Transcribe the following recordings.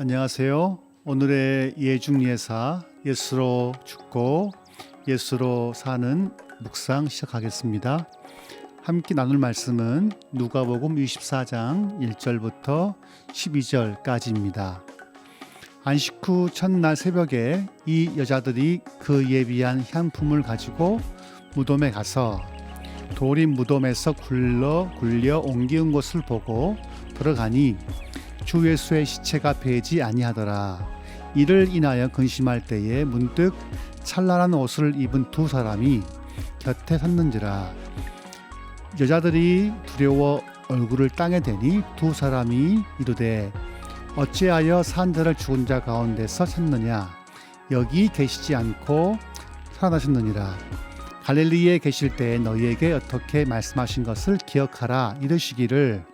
안녕하세요. 오늘의 예중 예사 예수로 죽고 예수로 사는 묵상 시작하겠습니다. 함께 나눌 말씀은 누가복음 24장 1절부터 12절까지입니다. 안식 후 첫날 새벽에 이 여자들이 그 예비한 향품을 가지고 무덤에 가서 돌이 무덤에서 굴러 굴려 옮기운 것을 보고 들어가니 주 예수의 시체가 배지 아니하더라. 이를 인하여 근심할 때에 문득 찬란한 옷을 입은 두 사람이 곁에 섰는지라. 여자들이 두려워 얼굴을 땅에 대니 두 사람이 이르되 어찌하여 산자를 죽은 자 가운데서 찾느냐 여기 계시지 않고 살아나셨느니라 갈릴리에 계실 때 너희에게 어떻게 말씀하신 것을 기억하라 이르시기를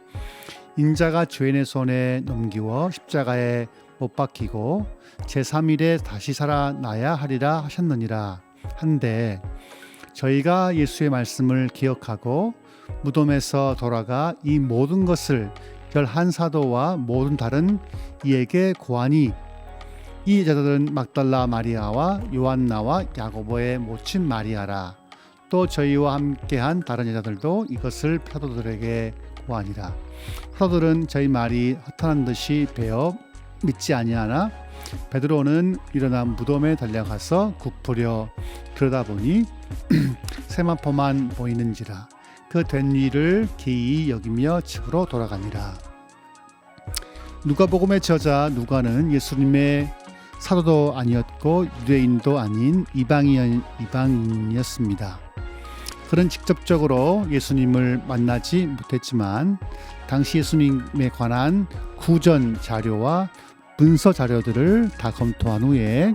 인자가 죄인의 손에 넘기워 십자가에 못 박히고 제3일에 다시 살아나야 하리라 하셨느니라 한데 저희가 예수의 말씀을 기억하고 무덤에서 돌아가 이 모든 것을 열한 사도와 모든 다른 이에게 고하니 이 여자들은 막달라 마리아와 요한나와 야고보의 모친 마리아라. 또 저희와 함께한 다른 여자들도 이것을 사도들에게 고하니라 사도들은 저희 말이 허탄한 듯이 배어 믿지 아니하나 베드로는 일어나 무덤에 달려가서 굽으려 들여다보니 세마포만 보이는지라 그 된 일을 기이 여기며 집으로 돌아가니라 누가복음의 저자 누가는 예수님의 사도도 아니었고 유대인도 아닌 이방인, 이방인이었습니다. 그는 직접적으로 예수님을 만나지 못했지만 당시 예수님에 관한 구전 자료와 문서 자료들을 다 검토한 후에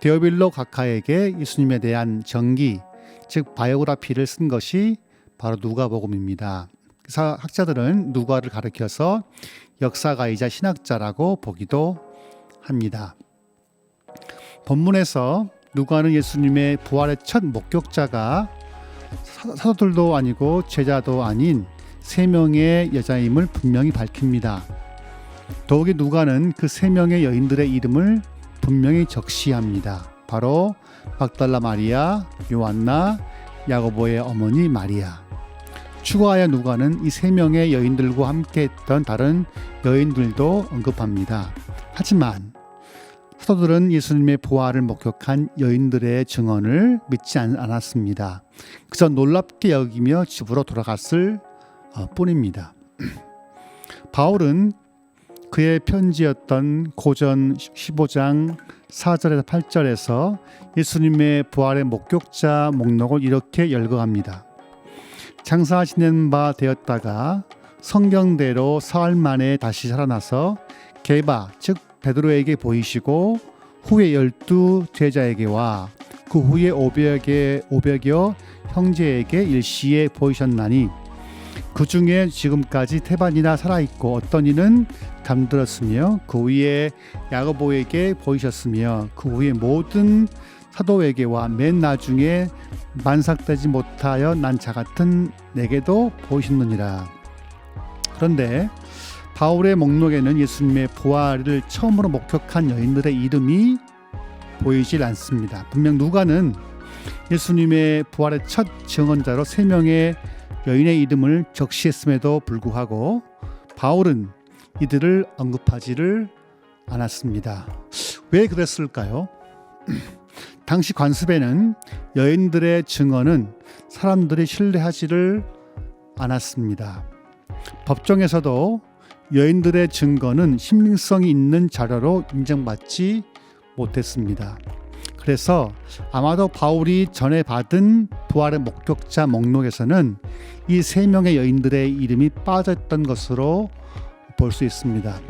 데오빌로 각하에게 예수님에 대한 정기, 즉 바이오그라피를 쓴 것이 바로 누가복음입니다. 학자들은 누가를 가리켜서 역사가이자 신학자라고 보기도 합니다. 본문에서 누가는 예수님의 부활의 첫 목격자가 사도들도 아니고 제자도 아닌 세 명의 여자임을 분명히 밝힙니다. 더욱이 누가는 그 세 명의 여인들의 이름을 분명히 적시합니다. 바로 박달라 마리아, 요한나, 야고보의 어머니 마리아. 추가하여 누가는 이 세 명의 여인들과 함께했던 다른 여인들도 언급합니다. 하지만 사도들은 예수님의 부활을 목격한 여인들의 증언을 믿지 않았습니다. 그저 놀랍게 여기며 집으로 돌아갔을 어, 뿐입니다. 바울은 그의 편지였던 고전 15장 4절에서 8절에서 예수님의 부활의 목격자 목록을 이렇게 열거합니다. 장사 지낸 바 되었다가 성경대로 사흘 만에 다시 살아나서 게바 즉 베드로에게 보이시고 후에 열두 제자에게와 그 후에 오백여 오백여 형제에게 일시에 보이셨나니 그 중에 지금까지 태반이나 살아 있고 어떤 이는 잠들었으며 그 위에 야고보에게 보이셨으며 그 후에 모든 사도에게와 맨 나중에 만삭되지 못하여 난 자 같은 내게도 보이셨느니라. 그런데 바울의 목록에는 예수님의 부활을 처음으로 목격한 여인들의 이름이 보이질 않습니다. 분명 누가는 예수님의 부활의 첫 증언자로 세 명의 여인의 이름을 적시했음에도 불구하고 바울은 이들을 언급하지를 않았습니다. 왜 그랬을까요? 당시 관습에는 여인들의 증언은 사람들이 신뢰하지를 않았습니다. 법정에서도 여인들의 증거는 신빙성이 있는 자료로 인정받지 못했습니다. 그래서 아마도 바울이 전에 받은 부활의 목격자 목록에서는 이 세 명의 여인들의 이름이 빠졌던 것으로 볼 수 있습니다.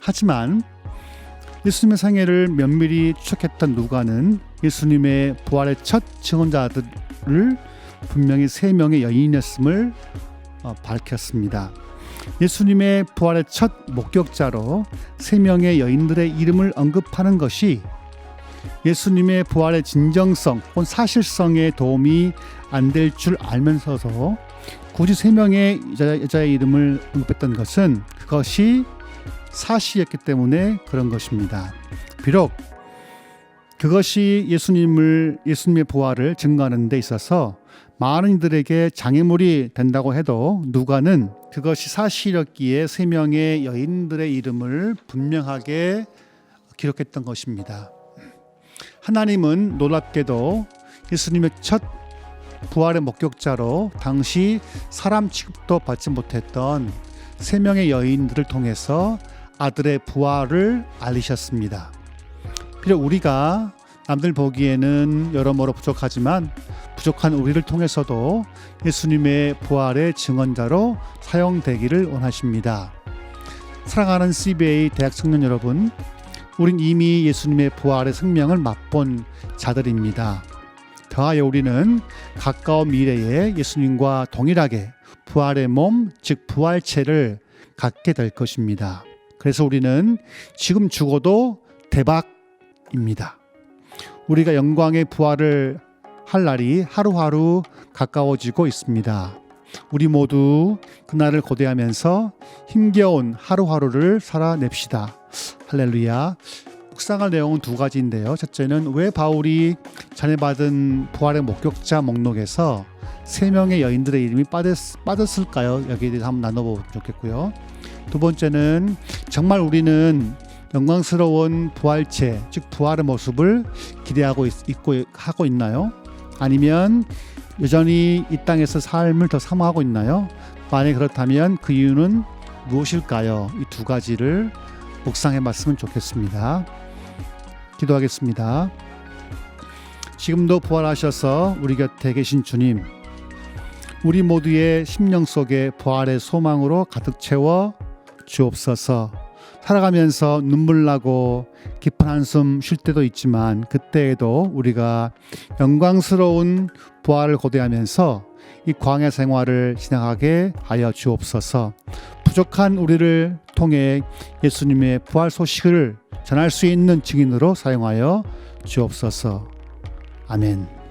하지만 예수님의 생애를 면밀히 추적했던 누가는 예수님의 부활의 첫 증언자들을 분명히 세 명의 여인이었음을 어, 밝혔습니다. 예수님의 부활의 첫 목격자로 세 명의 여인들의 이름을 언급하는 것이 예수님의 부활의 진정성 혹은 사실성에 도움이 안 될 줄 알면서도 굳이 세 명의 여자, 여자의 이름을 언급했던 것은 그것이 사실이었기 때문에 그런 것입니다. 비록 그것이 예수님을 예수님의 부활을 증거하는 데 있어서 많은 이들에게 장애물이 된다고 해도 누가는 그것이 사실이었기에 세 명의 여인들의 이름을 분명하게 기록했던 것입니다. 하나님은 놀랍게도 예수님의 첫 부활의 목격자로 당시 사람 취급도 받지 못했던 세 명의 여인들을 통해서 아들의 부활을 알리셨습니다. 비록 우리가 남들 보기에는 여러모로 부족하지만 부족한 우리를 통해서도 예수님의 부활의 증언자로 사용되기를 원하십니다. 사랑하는 CBA 대학 청년 여러분, 우린 이미 예수님의 부활의 생명을 맛본 자들입니다. 더하여 우리는 가까운 미래에 예수님과 동일하게 부활의 몸, 즉 부활체를 갖게 될 것입니다. 그래서 우리는 지금 죽어도 대박입니다. 우리가 영광의 부활을 할 날이 하루하루 가까워지고 있습니다. 우리 모두 그날을 고대하면서 힘겨운 하루하루를 살아냅시다. 할렐루야. 묵상할 내용은 두 가지인데요. 첫째는 왜 바울이 전해 받은 부활의 목격자 목록에서 세 명의 여인들의 이름이 빠졌, 빠졌을까요? 여기에 대해서 한번 나눠보면 좋겠고요. 두 번째는 정말 우리는 영광스러운 부활체, 즉 부활의 모습을 기대하고 있, 있고 하고 있나요? 아니면 여전히 이 땅에서 삶을 더 사모하고 있나요? 만약 그렇다면 그 이유는 무엇일까요? 이 두 가지를 묵상해 봤으면 좋겠습니다. 기도하겠습니다. 지금도 부활하셔서 우리 곁에 계신 주님, 우리 모두의 심령 속에 부활의 소망으로 가득 채워 주옵소서. 살아가면서 눈물 나고 깊은 한숨 쉴 때도 있지만 그때에도 우리가 영광스러운 부활을 고대하면서 이 광야 생활을 지나가게 하여 주옵소서. 부족한 우리를 통해 예수님의 부활 소식을 전할 수 있는 증인으로 사용하여 주옵소서. 아멘.